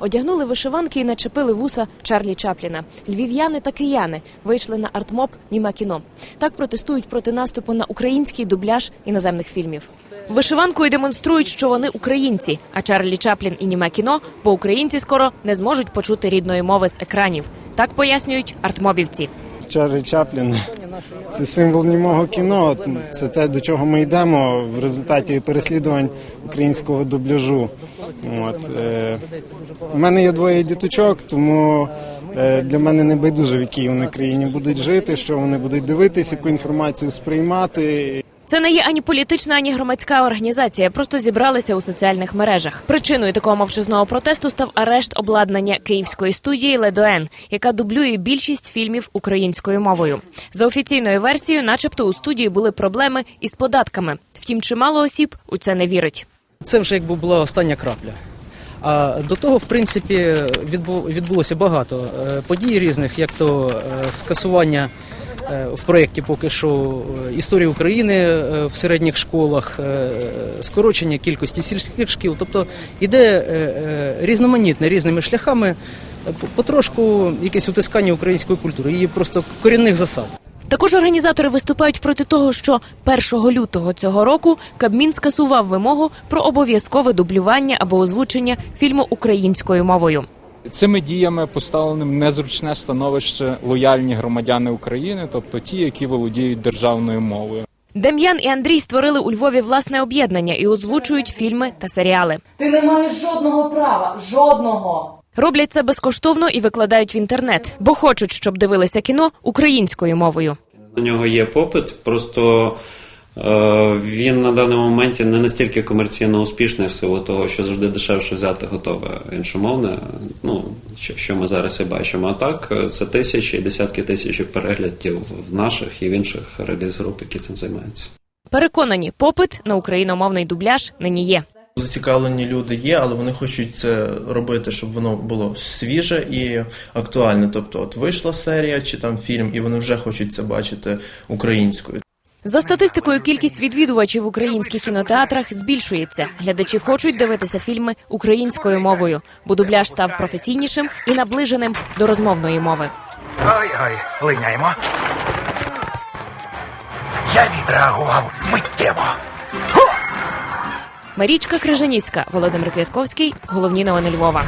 Одягнули вишиванки і начепили вуса Чарлі Чапліна. Львів'яни та кияни вийшли на артмоб Німе кіно. Так протестують проти наступу на український дубляж іноземних фільмів. Вишиванкою демонструють, що вони українці, а Чарлі Чаплін і німе кіно, бо українці скоро не зможуть почути рідної мови з екранів. Так пояснюють артмобівці. Чарлі Чаплін це символ німого кіно. Це те, до чого ми йдемо в результаті переслідувань українського дубляжу. От, е, у мене є двоє діточок, тому е, для мене не байдуже, в якій вони країні будуть жити, що вони будуть дивитись, яку інформацію сприймати. Це не є ані політична, ані громадська організація. Просто зібралися у соціальних мережах. Причиною такого мовчазного протесту став арешт обладнання київської студії Ледоен, яка дублює більшість фільмів українською мовою. За офіційною версією, начебто, у студії були проблеми із податками. Втім, чимало осіб у це не вірить. Це вже якби була остання крапля. А до того, в принципі, відбу- відбулося багато е, подій різних, як то е, скасування в проєкті поки що е, історії України е, в середніх школах, е, скорочення кількості сільських шкіл. Тобто іде е, е, різноманітне різними шляхами е, потрошку якесь утискання української культури, її просто корінних засад. Також організатори виступають проти того, що 1 лютого цього року Кабмін скасував вимогу про обов'язкове дублювання або озвучення фільму українською мовою. Цими діями поставлені в незручне становище лояльні громадяни України, тобто ті, які володіють державною мовою. Дем'ян і Андрій створили у Львові власне об'єднання і озвучують фільми та серіали. Ти не маєш жодного права, жодного. Роблять це безкоштовно і викладають в інтернет, бо хочуть, щоб дивилися кіно українською мовою. На нього є попит, просто він на даному моменті не настільки комерційно успішний в силу того, що завжди дешевше взяти готове іншомовне. Ну що, що ми зараз і бачимо. А так е, це тисячі і десятки тисяч переглядів в наших і в інших реліз-груп, які цим займаються. Переконані, попит на україномовний дубляж нині є. Зацікавлені люди є, але вони хочуть це робити, щоб воно було свіже і актуальне. Тобто, от вийшла серія чи там фільм, і вони вже хочуть це бачити українською. За статистикою, кількість відвідувачів в українських кінотеатрах збільшується. Глядачі хочуть дивитися фільми українською мовою, бо дубляж став професійнішим і наближеним до розмовної мови. Ой-ой, линяємо. Я відреагував миттєво. Марічка Крижанівська, Володимир Квятковський. Головні новини Львова.